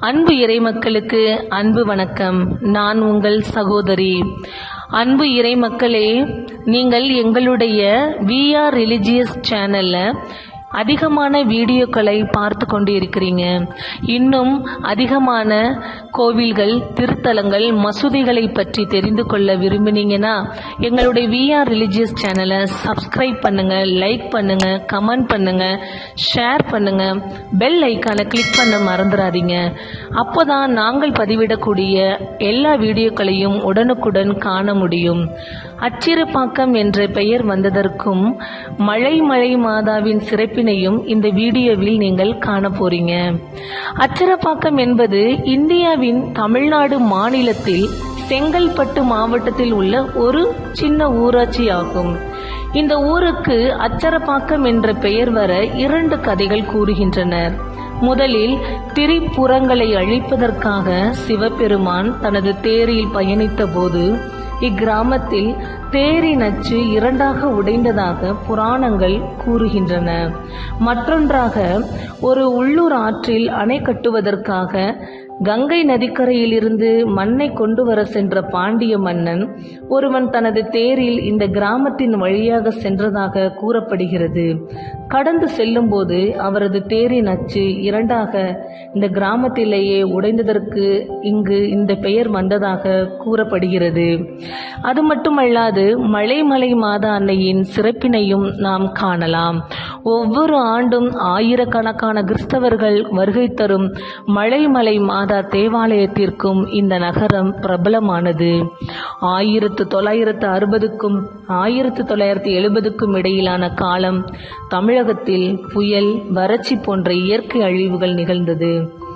அன்பு இறைமக்களுக்கு அன்பு வணக்கம். நான் உங்கள் சகோதரி. அன்பு இறைமக்களே நீங்கள் எங்களுடைய விஆர் ரிலிஜியஸ் சேனலில் அதிகமான வீடியோக்களை பார்த்து கொண்டு இருக்கிறீங்க இன்னும் அதிகமான கோவில்கள் திருத்தலங்கள் மசூதிகளை பற்றி தெரிந்து கொள்ள விரும்பினீங்கன்னா எங்களுடைய விஆர் ரிலிஜியஸ் சேனலை சப்ஸ்கிரைப் பண்ணுங்க லைக் பண்ணுங்க கமெண்ட் பண்ணுங்க ஷேர் பண்ணுங்க. பெல் ஐக்கானை கிளிக் பண்ண மறந்துடாதீங்க அப்போதான் நாங்கள் பதிவிடக்கூடிய எல்லா வீடியோக்களையும் உடனுக்குடன் காண முடியும். அச்சிறுபாக்கம் என்ற பெயர் வந்ததற்கும் மழை மழை மாதாவின் சிறப்பினையும் இந்த வீடியோவில் நீங்கள் காண போறீங்க அச்சரப்பாக்கம் என்பது இந்தியாவின் தமிழ்நாடு மாநிலத்தில் செங்கல்பட்டு மாவட்டத்தில் உள்ள ஒரு சின்ன ஊராட்சி ஆகும். இந்த ஊருக்கு அச்சரப்பாக்கம் என்ற பெயர் வர இரண்டு கதைகள் கூறுகின்றனர். முதலில் திரிபுரங்களை அழிப்பதற்காக சிவபெருமான் தனது தேரில் பயணித்த போது இக்கிராமத்தில் தேரின் அச்சு இரண்டாக உடைந்ததாக புராணங்கள் கூறுகின்றன. மற்றொன்றாக ஒரு உள்ளூர் ஆற்றில் அணை கட்டுவதற்காக கங்கை நதிக்கரையிலிருந்து மண்ணை கொண்டு வர சென்ற பாண்டிய மன்னன் ஒருவன் தனது தேரில் இந்த கிராமத்தின் வழியாக சென்றதாக கூறப்படுகிறது. கடந்து செல்லும்போது அவரது தேரின் அச்சு இரண்டாக இந்த கிராமத்திலேயே உடைந்ததற்கு இங்கு இந்த பெயர் வந்ததாக கூறப்படுகிறது. அது மட்டுமல்லாது மலைமலை மாதா அன்னையின் சிறப்பினையும் நாம் காணலாம். ஒவ்வொரு ஆண்டும் ஆயிரக்கணக்கான கிறிஸ்தவர்கள் வருகை தரும் மலைமலை மாதா தேவாலயத்திற்கும் இந்த நகரம் பிரபலமானது. ஆயிரத்து தொள்ளாயிரத்து அறுபதுக்கும் ஆயிரத்து தொள்ளாயிரத்து எழுபதுக்கும் இடையிலான காலம் தமிழகத்தில் புயல் வறட்சி போன்ற இயற்கை அழிவுகள் நிகழ்ந்தது.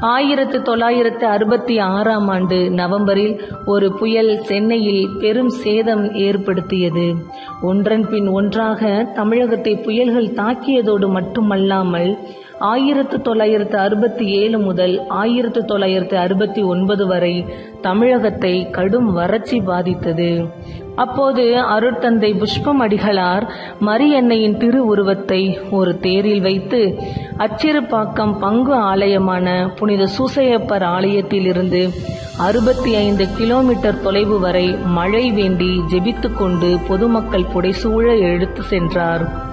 ஆயிரத்து தொள்ளாயிரத்து அறுபத்தி ஆறாம் ஆண்டு நவம்பரில் ஒரு புயல் சென்னையில் பெரும் சேதம் ஏற்படுத்தியது. ஒன்றன் பின் ஒன்றாக தமிழகத்தை புயல்கள் தாக்கியதோடு மட்டுமல்லாமல் ஆயிரத்து தொள்ளாயிரத்து அறுபத்தி ஏழு முதல் ஆயிரத்து தொள்ளாயிரத்து அறுபத்தி ஒன்பது வரை தமிழகத்தை கடும் வறட்சி பாதித்தது. அப்போது அருட்தந்தை புஷ்பம் அடிகளார் மரியன்னையின் திருவுருவத்தை ஒரு தேரில் வைத்து அச்சிறுபாக்கம் பங்கு ஆலயமான புனித சூசையப்பர் ஆலயத்திலிருந்து அறுபத்தி ஐந்து கிலோமீட்டர் தொலைவு வரை மழை வேண்டி ஜெபித்து கொண்டு பொதுமக்கள் புடைசூழ எடுத்து சென்றார்.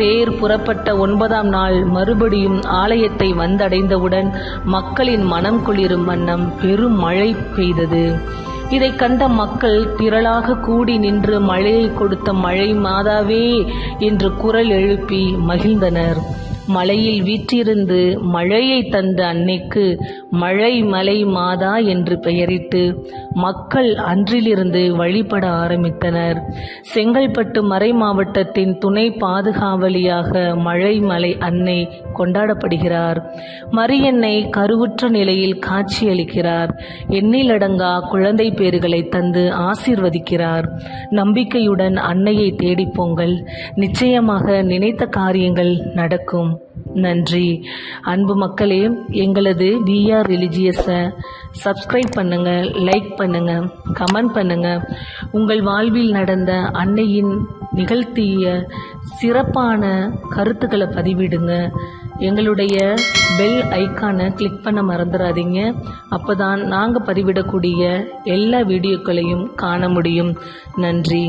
தேர் புறப்பட்ட ஒன்பதாம் நாள் மறுபடியும் ஆலயத்தை வந்தடைந்தவுடன் மக்களின் மனம் குளிரும் வண்ணம் பெரும் மழை பெய்தது. இதை கண்ட மக்கள் திரளாக கூடி நின்று மழையை கொடுத்த மழை மாதாவே என்று குரல் எழுப்பி மகிழ்ந்தனர். மலையில் வீற்றிருந்து மழையை தந்த அன்னைக்கு மழை மலை மாதா என்று பெயரிட்டு மக்கள் அன்றிலிருந்து வழிபட ஆரம்பித்தனர். செங்கல்பட்டு மறை மாவட்டத்தின் துணை பாதுகாவலியாக மழை மலை அன்னை கொண்டாடப்படுகிறார். மரியன்னை கருவுற்ற நிலையில் காட்சியளிக்கிறார். எண்ணிலடங்கா குழந்தை பேறுகளை தந்து ஆசீர்வதிக்கிறார். நம்பிக்கையுடன் அன்னையை தேடிப்போங்கள் நிச்சயமாக நினைத்த காரியங்கள் நடக்கும். நன்றி. அன்பு மக்களே எங்களது விஆர் ரிலிஜியஸை சப்ஸ்கிரைப் பண்ணுங்கள் லைக் பண்ணுங்க கமெண்ட் பண்ணுங்கள் உங்கள் வாழ்வில் நடந்த அன்னையின் நிகழ்த்திய சிறப்பான கருத்துக்களை பதிவிடுங்க. எங்களுடைய பெல் ஐக்கானை கிளிக் பண்ண மறந்துடாதீங்க அப்போ தான் நாங்கள் பதிவிடக்கூடிய எல்லா வீடியோக்களையும் காண முடியும். நன்றி.